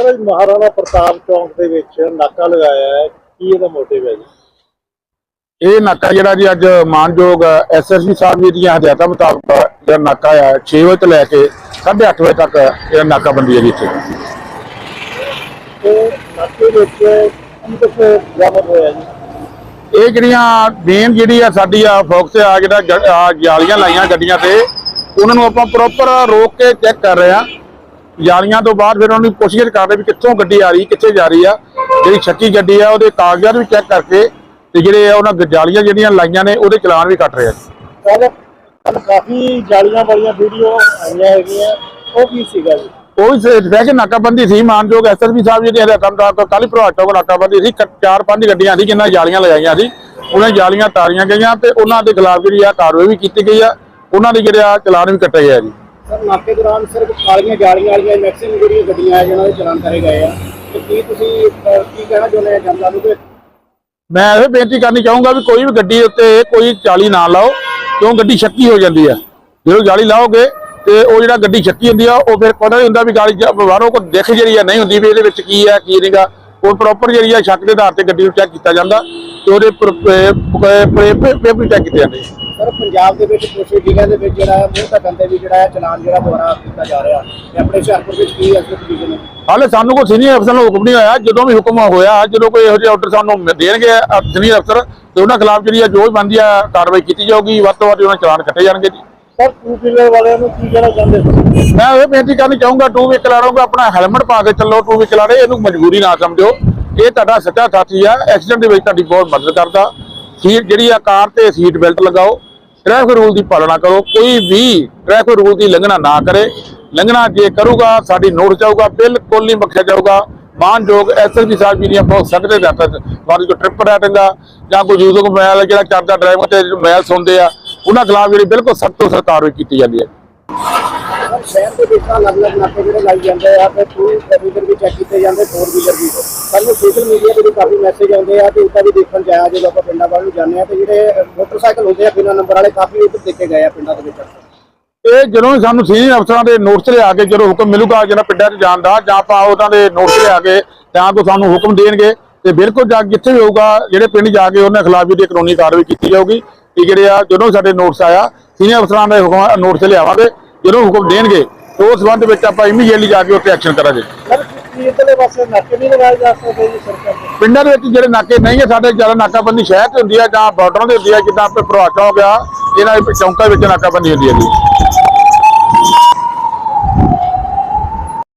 Sir Maharana Pratap ਚੌਂਕ ਦੇ ਵਿੱਚ ਨਾਕਾ ਲਗਾਇਆ ਹੈ। ਕੀ ਇਹਦਾ ਮੋਟਿਵ ਹੈ ਜੀ? ਇਹ ਨਾਕਾ ਜਿਹੜਾ ਜੀ ਅੱਜ ਮਾਨਯੋਗ ਐਸਐਸਪੀ ਸਾਹਿਬ ਜੀ ਦੀਆਂ ਹਦਾਇਤਾਂ ਮੁਤਾਬਕ ਜਿਹੜਾ ਨਾਕਾ ਆ 6 ਵਜੇ ਤੋਂ ਲੈ ਕੇ 8:30 ਵਜੇ ਤੱਕ ਇਹ ਨਾਕਾਬੰਦੀ ਹੈ ਜੀ ਇੱਥੇ। ਤੇ ਨਾਕੇ ਵਿੱਚ ਕੀ ਕੁਝ ਬਰਾਮਦ ਹੋਇਆ ਜੀ? ਇਹ ਜਿਹੜੀਆਂ ਮੇਨ ਜਿਹੜੀ ਆ ਸਾਡੀ ਆ ਫੋਕਸ ਆ ਜਿਹੜਾ ਜਾਲੀਆਂ ਲਾਈਆਂ ਗੱਡੀਆਂ ਤੇ ਉਹਨਾਂ ਨੂੰ ਆਪਾਂ ਪ੍ਰੋਪਰ ਰੋਕ ਕੇ ਚੈੱਕ ਕਰ ਰਹੇ ਆ ਜਾਲੀਆਂ ਤੋਂ ਬਾਅਦ ਫਿਰ ਉਹਨਾਂ ਨੂੰ ਪੁੱਛਗਿੱਛ ਕਰ ਰਹੇ ਵੀ ਕਿੱਥੋਂ ਗੱਡੀ ਆ ਰਹੀ ਕਿੱਥੇ ਜਾ ਰਹੀ ਆ। ਜਿਹੜੀ ਸ਼ੱਕੀ ਗੱਡੀ ਆ ਉਹਦੇ ਕਾਗਜ਼ਾਤ ਵੀ ਚੈੱਕ ਕਰਕੇ ਤੇ ਜਿਹੜੇ ਆ ਉਹਨਾਂ ਜਾਲੀਆਂ ਜਿਹੜੀਆਂ ਲਾਈਆਂ ਨੇ ਉਹਦੇ ਚਲਾਨ ਵੀ ਕੱਟ ਰਹੇ ਆ। ਕੱਲ ਕਾਫੀ ਜਾਲੀਆਂ ਵਾਲੀਆਂ ਵੀਡੀਓ ਆਈਆਂ ਹੈਗੀਆਂ। ਉਹ ਕੀ ਸੀਗਾ ਜੀ? ਉਹ ਵੀ ਵੈਸੇ ਨਾਕਾਬੰਦੀ ਸੀ। ਮਾਨਯੋਗ ਐਸਐਸਪੀ ਸਾਹਿਬ ਜੀ ਦੇ ਹਦਾਇਤਾਂ ਮੁਤਾਬਕ ਕੱਲ ਚੌਕ ਨਾਕਾਬੰਦੀ ਸੀ। ਕ- ਚਾਰ ਪੰਜ ਗੱਡੀਆਂ ਸੀ ਜਿਨ੍ਹਾਂ ਜਾਲੀਆਂ ਲਗਾਈਆਂ ਸੀ। ਉਹਨਾਂ ਜਾਲੀਆਂ ਤਾਰੀਆਂ ਗਈਆਂ ਤੇ ਉਹਨਾਂ ਦੇ ਖਿਲਾਫ ਜਿਹੜੀ ਆ ਕਾਰਵਾਈ ਵੀ ਕੀਤੀ ਗਈ ਆ। ਉਹਨਾਂ ਦੇ ਜਿਹੜੇ ਆ ਚਲਾਨ ਵੀ ਕੱਟੇ ਗਏ ਆ ਜੀ। ਸਰ ਨਾਕੇ ਦੌਰਾਨ ਸਿਰਫ ਕਾਲੀਆਂ ਜਾਲੀਆਂ ਵਾਲੀਆਂ ਮੈਕਸਿਮਮ ਜਿਹੜੀਆਂ ਗੱਡੀਆਂ ਆ ਜਿਹਨਾਂ ਦੇ ਚਲਾਨ ਕਰੇ ਗਏ ਆ। ਤੇ ਕੀ ਤੁਸੀਂ ਅਹ, ਕੀ ਕਹਿਣਾ ਚਾਹੁੰਦੇ ਆ ਜਨਤਾ ਨੂੰ ਕਿ ਮੈਂ ਇਹ ਬੇਨਤੀ ਕਰਨੀ ਚਾਹੂੰਗਾ ਵੀ ਕੋਈ ਵੀ ਗੱਡੀ ਉੱਤੇ ਕੋਈ ਚਾਲੀ ਨਾ ਲਾਓ ਕਿਉਂ ਗੱਡੀ ਸ਼ੱਕੀ ਹੋ ਜਾਂਦੀ ਆ। ਜਦੋਂ ਜਾਲੀ ਲਾਓਗੇ ਤੇ ਉਹ ਜਿਹੜਾ ਗੱਡੀ ਸ਼ੱਕੀ ਹੁੰਦੀ ਆ ਉਹ ਫਿਰ ਪਤਾ ਨਹੀਂ ਹੁੰਦਾ ਵੀ ਗਾਲੀ ਬਾਹਰੋਂ ਕੋਈ ਦਿਖ ਜਿਹੜੀ ਆ ਨਹੀਂ ਹੁੰਦੀ ਵੀ ਇਹਦੇ ਵਿੱਚ ਕੀ ਆ ਕੀ ਨਹੀਂਗਾ ਉਹ ਪ੍ਰੋਪਰ ਜਿਹੜੀ ਆ ਸ਼ੱਕ ਦੇ ਆਧਾਰ ਤੇ ਗੱਡੀ ਨੂੰ ਚੈੱਕ ਕੀਤਾ ਜਾਂਦਾ ਤੇ ਉਹਦੇ ਪੇਪਰ ਚੈੱਕ ਕੀਤੇ ਜਾਂਦੇ ਸਰ ਪੰਜਾਬ ਦੇ ਵਿੱਚ ਕੁਝ ਜ਼ਿਲ੍ਹਿਆਂ ਦੇ ਵਿੱਚ ਜਿਹੜਾ ਹੈ ਮੂੰਹ ਢੱਕਣ ਤੇ ਵੀ ਜਿਹੜਾ ਹੈ ਚਲਾਨ ਜਿਹੜਾ ਦੁਆਰਾ ਕੀਤਾ ਜਾ ਰਿਹਾ ਤੇ ਆਪਣੇ ਹੁਸ਼ਿਆਰਪੁਰ ਵਿੱਚ ਕੀ ਹੈ ਇਸ ਚੀਜ਼ ਨੂੰ ਹਾਲੇ ਸਾਨੂੰ ਕੋਈ ਸੀਨੀਅਰ ਅਫਸਰ ਨੂੰ ਹੁਕਮ ਨਹੀਂ ਆਇਆ ਜਦੋਂ ਵੀ ਹੁਕਮ ਹੋਇਆ ਜਦੋਂ ਕੋਈ ਇਹੋ ਜਿਹਾ ਆਰਡਰ ਸਾਨੂੰ ਦੇਣਗੇ ਸੀਨੀਅਰ ਅਫਸਰ ਤੇ ਉਹਨਾਂ ਖਿਲਾਫ ਜਿਹੜੀ ਆ ਜੋ ਵੀ ਬਣਦੀ ਆ ਕਾਰਵਾਈ ਕੀਤੀ ਜਾਊਗੀ। ਵੱਧ ਤੋਂ ਵੱਧ ਉਹਨਾਂ ਚਲਾਨ ਕੱਟੇ ਜਾਣਗੇ ਜੀ। ਸਰ ਟੂ ਵੀਲਰ ਵਾਲਿਆਂ ਨੂੰ ਕੀ ਕਹਿਣਾ ਚਾਹੁੰਦੇ ਹੋ? ਮੈਂ ਇਹ ਬੇਨਤੀ ਕਰਨੀ ਚਾਹੂੰਗਾ ਟੂ ਵੀਕਲ ਵਾਲੋਂ ਆਪਣਾ ਹੈਲਮਟ ਪਾ ਕੇ ਚੱਲੋ ਟੂ ਵੀਕਲ ਵਾਲੇ, ਇਹਨੂੰ ਮਜਬੂਰੀ ਨਾ ਸਮਝੋ। ਇਹ ਤੁਹਾਡਾ ਸੱਚਾ ਸਾਥੀ ਆ ਐਕਸੀਡੈਂਟ ਦੇ ਵਿੱਚ ਤੁਹਾਡੀ ਬਹੁਤ ਮਦਦ ਕਰਦਾ। ਸੀਟ ਜਿਹੜੀ ਆ, ਕਾਰ ਤੇ ਸੀਟ ਬੈਲਟ ਲਗਾਓ। ਟ੍ਰੈਫਿਕ ਰੂਲ ਦੀ ਪਾਲਣਾ ਕਰੋ। ਕੋਈ ਵੀ ਟ੍ਰੈਫਿਕ ਰੂਲ ਦੀ ਲੰਘਣਾ ਨਾ ਕਰੇ। ਲੰਘਣਾ ਜੇ ਕਰੂਗਾ, ਸਾਡੀ ਨੋਟ ਜਾਊਗਾ, ਬਿਲਕੁਲ ਨਹੀਂ ਬਖਸ਼ਿਆ ਜਾਊਗਾ। ਮਾਨਯੋਗ ਐਸਐਸਪੀ ਸਾਹਿਬ ਜੀ ਦੀਆਂ ਬਹੁਤ ਸਖਤ ਹਦਾਇਤਾਂ ਵਾਰੀ ਕੋ ਟ੍ਰਿਪ ਰਹਿ ਆ ਜਾਂ ਕੋਈ ਯੂਜ਼ਰ ਮੋਬਾਈਲ ਜਿਹੜਾ ਕਰਦਾ ਡਰਾਈਵਰ ਤੇ ਮੋਬਾਈਲ ਸੁਣਦੇ ਆ। ਉਹਨਾਂ ਖਿਲਾਫ ਜਿਹੜੀ ਬਿਲਕੁਲ ਸਖਤ ਤੋਂ ਸਖਤ ਕਾਰਵਾਈ ਕੀਤੀ ਜਾਂਦੀ ਹੈ। ਸ਼ਹਿਰ ਦੇ ਵਿੱਚ ਤਾਂ ਅਲੱਗ-ਅਲੱਗ ਨਾਕੇ ਜਿਹੜੇ ਲਾਈ ਜਾਂਦੇ ਆ ਤੇ ਟੂ ਵੀਲਰ ਵੀ ਚੈੱਕ ਕੀਤੇ ਜਾਂਦੇ ਫੋਰ ਵੀਲਰ ਵੀ ਸਾਨੂੰ ਸੋਸ਼ਲ ਮੀਡੀਆ ਤੇ ਵੀ ਕਾਫੀ ਮੈਸੇਜ ਆਉਂਦੇ ਆ ਤੇ ਉੱਦਾਂ ਵੀ ਦੇਖਣ ਜਾਇਆ ਜਦੋਂ ਆਪਾਂ ਪਿੰਡਾਂ ਵੱਲ ਨੂੰ ਜਾਂਦੇ ਆ ਤੇ ਜਿਹੜੇ ਮੋਟਰਸਾਈਕਲ ਹੁੰਦੇ ਆ ਬਿਨਾਂ ਨੰਬਰ ਵਾਲੇ ਕਾਫੀ ਉੱਧਰ ਦੇਖੇ ਗਏ ਆ ਪਿੰਡਾਂ ਦੇ ਵਿੱਚ। ਇਹ ਜਦੋਂ ਸਾਨੂੰ ਸੀਨੀਅਰ ਅਫਸਰਾਂ ਦੇ ਨੋਟਿਸ ਲਿਆ ਕੇ ਜਦੋਂ ਹੁਕਮ ਮਿਲੂਗਾ ਜਿਹੜਾ ਪਿੰਡਾਂ 'ਚ ਜਾਣ ਦਾ ਜਾਂ ਆਪਾਂ ਉਹਨਾਂ ਦੇ ਨੋਟਿਸ ਲਿਆ ਕੇ ਤੋਂ ਸਾਨੂੰ ਹੁਕਮ ਦੇਣਗੇ ਤੇ ਬਿਲਕੁਲ ਜਾ ਜਿੱਥੇ ਵੀ ਹੋਊਗਾ ਜਿਹੜੇ ਪਿੰਡ ਜਾ ਕੇ ਉਹਨਾਂ ਖਿਲਾਫ ਜਿਹੜੀ ਕਾਨੂੰਨੀ ਕਾਰਵਾਈ ਕੀਤੀ ਜਾਊਗੀ। ਕਿ ਜਿਹੜੇ ਆ ਜਦੋਂ ਸਾਡੇ ਨੋਟਿਸ ਆਇਆ ਸੀਨੀਅਰ ਅਫਸਰਾਂ ਦੇ ਹੁਕਮ ਨੋਟਿਸ ਲਿਆਵਾਂਗੇ ਜਦੋਂ ਹੁਕਮ ਦੇਣਗੇ ਉਸ ਸੰਬੰਧ ਵਿੱਚ ਆਪਾਂ ਇਮੀਡੀਏਟਲੀ ਜਾ ਕੇ ਉੱਥੇ ਐਕਸ਼ਨ ਕਰਾਂਗੇ। ਦੇ? ਪਿੰਡਾਂ ਦੇ ਵਿੱਚ ਜਿਹੜੇ ਨਾਕੇ ਨਹੀਂ ਹੈ ਸਾਡੇ ਜ਼ਿਆਦਾ ਨਾਕਾਬੰਦੀ ਸ਼ਹਿਰ ਤੇ ਹੁੰਦੀ ਹੈ ਜਾਂ ਬਾਰਡਰਾਂ ਤੇ ਹੁੰਦੀ ਹੈ ਜਿੱਦਾਂ ਆਪਣੇ ਪ੍ਰਵਾਚਾ ਹੋ ਗਿਆ ਇਹਨਾਂ ਦੇ ਚੌਂਕਾਂ ਵਿੱਚ ਨਾਕਾਬੰਦੀ ਹੁੰਦੀ ਹੈ ਜੀ।